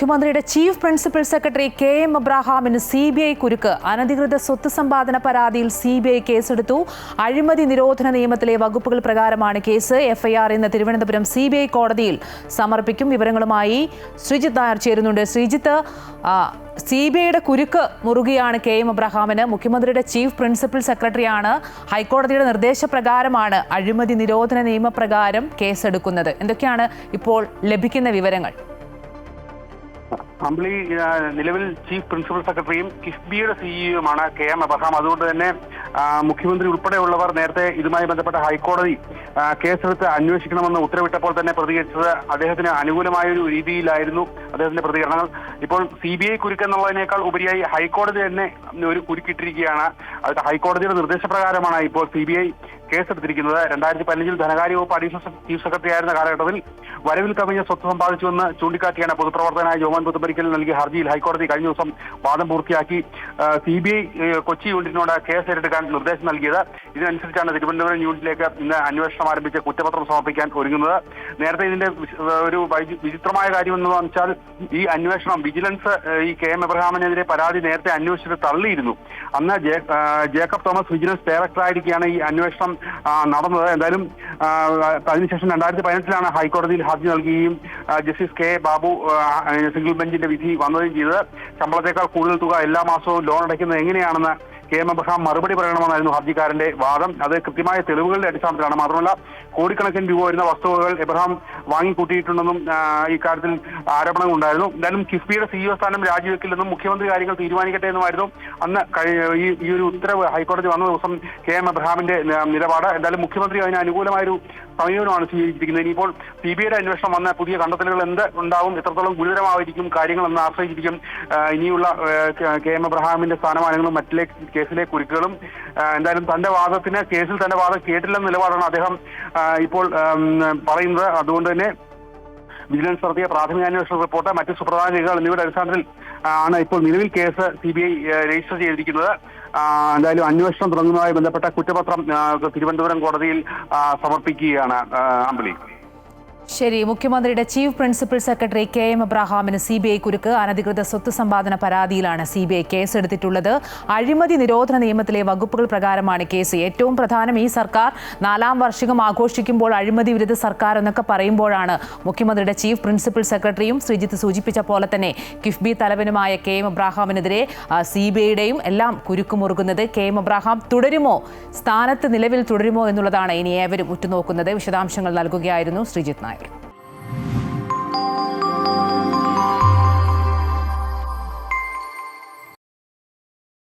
മുഖ്യമന്ത്രിയുടെ chief principal secretary K M അബ്രാഹാമിന് C B I കുരുക്ക്. അനധികൃത സ്വത്ത് സമ്പാദന പരാതിയിൽ സി ബി ഐ കേസെടുത്തു. അഴിമതി നിരോധന നിയമത്തിലെ വകുപ്പുകൾ പ്രകാരമാണ് കേസ്. എഫ്ഐആർ ഇന്ന് തിരുവനന്തപുരം സി ബി ഐ കോടതിയിൽ സമർപ്പിക്കും വിവരങ്ങളുമായി ശ്രീജിത്ത് നായർ ചേരുന്നുണ്ട്. ശ്രീജിത്ത് സി ബി ഐയുടെ കുരുക്ക് മുറുകിയാണ് കെ എം അബ്രഹാമിന്. മുഖ്യമന്ത്രിയുടെ ചീഫ് പ്രിൻസിപ്പൽ സെക്രട്ടറിയാണ് ഹൈക്കോടതിയുടെ നിർദ്ദേശപ്രകാരമാണ് അഴിമതി നിരോധന നിയമപ്രകാരം കേസെടുക്കുന്നത്. എന്തൊക്കെയാണ് ഇപ്പോൾ ലഭിക്കുന്ന വിവരങ്ങൾ? അമ്പിളി നിലവിൽ ചീഫ് പ്രിൻസിപ്പൽ സെക്രട്ടറിയും കിഫ്ബിയുടെ സിഇഒയുമാണ് കെ എം അബ്രഹാം അതുകൊണ്ട് തന്നെ മുഖ്യമന്ത്രി ഉൾപ്പെടെയുള്ളവർ നേരത്തെ ഇതുമായി ബന്ധപ്പെട്ട ഹൈക്കോടതി കേസെടുത്ത് അന്വേഷിക്കണമെന്ന് ഉത്തരവിട്ടപ്പോൾ തന്നെ പ്രതികരിച്ചത് അദ്ദേഹത്തിന് അനുകൂലമായ ഒരു രീതിയിലായിരുന്നു അദ്ദേഹത്തിന്റെ പ്രതികരണങ്ങൾ. ഇപ്പോൾ സി ബി ഐ കുരുക്കെന്നുള്ളതിനേക്കാൾ ഉപരിയായി ഹൈക്കോടതി തന്നെ ഒരു കുരുക്കിട്ടിരിക്കുകയാണ്. ഹൈക്കോടതിയുടെ നിർദ്ദേശപ്രകാരമാണ് ഇപ്പോൾ സി ബി ഐ കേസെടുത്തിരിക്കുന്നത്. രണ്ടായിരത്തി പതിനഞ്ചിൽ ധനകാര്യ വകുപ്പ് അഡീഷണൽ ചീഫ് സെക്രട്ടറി ആയിരുന്ന കാലഘട്ടത്തിൽ വരവിൽ കവിഞ്ഞ സ്വത്ത് സമ്പാദിച്ചുവെന്ന് ചൂണ്ടിക്കാട്ടിയാണ് പൊതുപ്രവർത്തകനായ ജോമൻ പുതുപ്പരിക്കൽ നൽകിയ ഹർജിയിൽ ഹൈക്കോടതി കഴിഞ്ഞ ദിവസം വാദം പൂർത്തിയാക്കി. സി ബി ഐ കൊച്ചി യൂണിറ്റിനോട് കേസ് ഏറ്റെടുക്കാൻ നിർദ്ദേശം നൽകിയത്. ഇതിനനുസരിച്ചാണ് തിരുവനന്തപുരം യൂണിറ്റിലേക്ക് ഇന്ന് അന്വേഷണം ആരംഭിച്ച് കുറ്റപത്രം സമർപ്പിക്കാൻ ഒരുങ്ങുന്നത്. നേരത്തെ ഇതിന്റെ ഒരു വിചിത്രമായ കാര്യം എന്ന് വെച്ചാൽ ഈ അന്വേഷണം വിജിലൻസ് ഈ കെ എം എബ്രഹാമിനെതിരെ പരാതി നേരത്തെ അന്വേഷിച്ചിട്ട് തള്ളിയിരുന്നു. അന്ന് ജേക്കബ് തോമസ് വിജിലൻസ് ഡയറക്ടറായിരിക്കുകയാണ് ഈ അന്വേഷണം നടന്നത്. എന്തായാലും അതിനുശേഷം രണ്ടായിരത്തി പതിനെട്ടിലാണ് ഹൈക്കോടതിയിൽ ഹർജി നൽകുകയും ജസ്റ്റിസ് കെ ബാബു സിംഗിൾ ബെഞ്ചിന്റെ വിധി വന്നതും ചെയ്തത്. ശമ്പളത്തേക്കാൾ കൂടുതൽ തുക എല്ലാ മാസവും ലോൺ അടയ്ക്കുന്നത് എങ്ങനെയാണെന്ന് കെ എം അബ്രഹാം മറുപടി പറയണമെന്നായിരുന്നു ഹർജിക്കാരന്റെ വാദം. അത് കൃത്യമായ തെളിവുകളുടെ അടിസ്ഥാനത്തിലാണ്. മാത്രമല്ല കോടിക്കണക്കിന് രൂപ വരുന്ന വസ്തുവകൾ എബ്രഹാം വാങ്ങിക്കൂട്ടിയിട്ടുണ്ടെന്നും ഇക്കാര്യത്തിൽ ആരോപണങ്ങൾ ഉണ്ടായിരുന്നു. എന്തായാലും കിഫ്ബിയുടെ സിഇഒ സ്ഥാനം രാജിവെക്കില്ലെന്നും മുഖ്യമന്ത്രി കാര്യങ്ങൾ തീരുമാനിക്കട്ടെ എന്നുമായിരുന്നു അന്ന് ഈ ഒരു ഉത്തരവ് ഹൈക്കോടതി വന്ന ദിവസം കെ എം അബ്രഹാമിന്റെ നിലപാട്. എന്തായാലും മുഖ്യമന്ത്രി അതിന് അനുകൂലമായൊരു സമീപനമാണ് സ്വീകരിച്ചിരിക്കുന്നത്. ഇനിയിപ്പോൾ സി ബി ഐയുടെ അന്വേഷണം വന്ന പുതിയ കണ്ടെത്തലുകൾ എന്ത് ഉണ്ടാവും എത്രത്തോളം ഗുരുതരമായിരിക്കും കാര്യങ്ങൾ എന്ന് ആശ്രയിച്ചിരിക്കും ഇനിയുള്ള കെ- എം അബ്രഹാമിന്റെ സ്ഥാനമാനങ്ങളും മറ്റിലെ കേസിലെ കുരുക്കുകളും എന്തായാലും തന്റെ വാദത്തിന് കേസിൽ തന്റെ വാദം കേട്ടില്ലെന്ന നിലപാടാണ് അദ്ദേഹം ഇപ്പോൾ പറയുന്നത്. അതുകൊണ്ട് തന്നെ വിജിലൻസ് നടത്തിയ പ്രാഥമിക അന്വേഷണ റിപ്പോർട്ട് മറ്റ് സുപ്രധാന രേഖകൾ എന്നിവയുടെ അടിസ്ഥാനത്തിൽ ആണ് ഇപ്പോൾ നിലവിൽ case C B I register ചെയ്തിരിക്കുന്നത്. എന്തായാലും അന്വേഷണം തുടങ്ങുന്നതുമായി ബന്ധപ്പെട്ട കുറ്റപത്രം തിരുവനന്തപുരം കോടതിയിൽ സമർപ്പിക്കുകയാണ് ആ, അമ്പിളി. ശരി മുഖ്യമന്ത്രിയുടെ chief principal secretary K M അബ്രഹാമിന് സി ബി ഐ കുരുക്ക്. അനധികൃത സ്വത്ത് സമ്പാദന പരാതിയിലാണ് സി ബി ഐ കേസെടുത്തിട്ടുള്ളത്. അഴിമതി നിരോധന നിയമത്തിലെ വകുപ്പുകൾ പ്രകാരമാണ് കേസ്. ഏറ്റവും പ്രധാനം ഈ സർക്കാർ നാലാം വാർഷികം ആഘോഷിക്കുമ്പോൾ അഴിമതി വിരുദ്ധ സർക്കാർ എന്നൊക്കെ പറയുമ്പോഴാണ് മുഖ്യമന്ത്രിയുടെ ചീഫ് പ്രിൻസിപ്പൽ സെക്രട്ടറിയും ശ്രീജിത്ത് സൂചിപ്പിച്ച പോലെ തന്നെ കിഫ്ബി തലവനുമായ കെ എം അബ്രാഹാമിനെതിരെ സി ബി ഐയുടെയും എല്ലാം കുരുക്കുമുറുകുന്നത് കെ എം അബ്രാഹാം തുടരുമോ? സ്ഥാനത്ത് നിലവിൽ തുടരുമോ എന്നുള്ളതാണ് ഇനി ഏവരും ഉറ്റുനോക്കുന്നത്. വിശദാംശങ്ങൾ നൽകുകയായിരുന്നു ശ്രീജിത്ത് നായർ.